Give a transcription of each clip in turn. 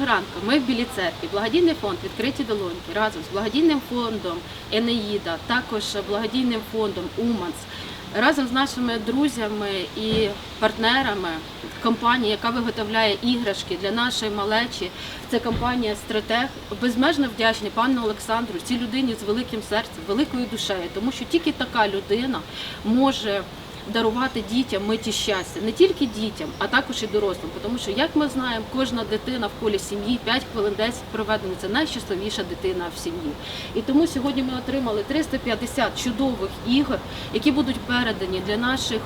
Доброго. Ми в Білій церкві. Благодійний фонд відкриті долоньки разом з благодійним фондом Енеїда, також благодійним фондом Уманс. Разом з нашими друзями і партнерами компанія, яка виготовляє іграшки для нашої малечі, це компанія Стратег. Безмежно вдячні пану Олександру, цій людині з великим серцем, великою душею, тому що тільки така людина може дарувати дітям миті щастя, не тільки дітям, а також і дорослим. Тому що, як ми знаємо, кожна дитина в колі сім'ї 5 хвилин 10 проведено це найщасливіша дитина в сім'ї. І тому сьогодні ми отримали 350 чудових ігор, які будуть передані для наших,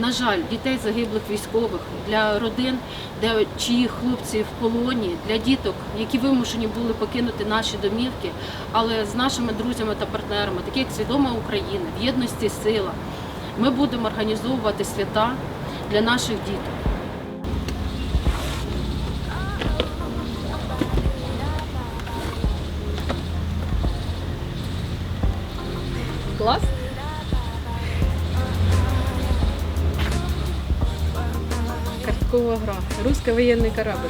на жаль, дітей загиблих військових, для родин, де чиї хлопці в полоні, для діток, які вимушені були покинути наші домівки, але з нашими друзями та партнерами, такі як свідома Україна, в єдності сила. Ми будемо організовувати свята для наших діток. Клас? Карткова гра. Руський воєнний корабль.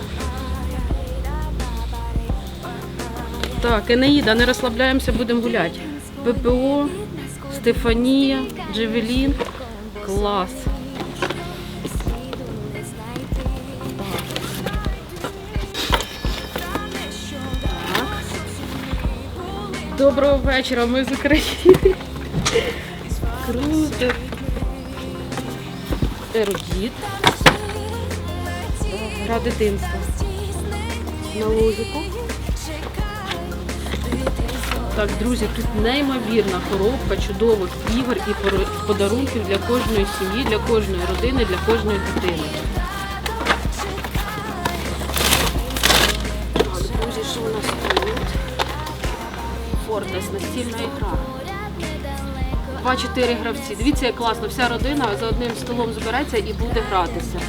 Так, Енеїда, не розслабляємося, будемо гуляти. ППО, Стефанія, Джевелін. Клас. Доброго вечора, ми з України. Круто. Ерудіт. Гра дитинства. На лозику. Так, друзі, тут неймовірна коробка чудових ігор і подарунків для кожної сім'ї, для кожної родини, для кожної дитини. Друзі, що у нас тут? Фортес, настільна гра. Два-чотири гравці. Дивіться, як класно, вся родина за одним столом збереться і буде гратися.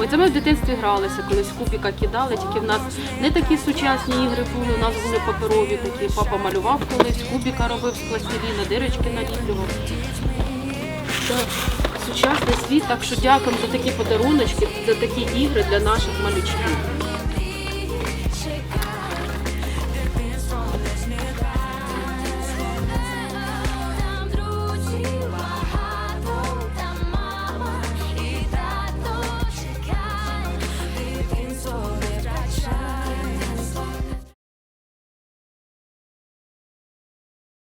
Ой, це ми в дитинстві гралися, колись кубіка кидали, тільки в нас не такі сучасні ігри були, у нас були паперові такі. Папа малював колись, кубіка робив з пластиліна, дирочки наліплював. Сучасний світ, так що дякуємо за такі подаруночки, за такі ігри для наших малючків.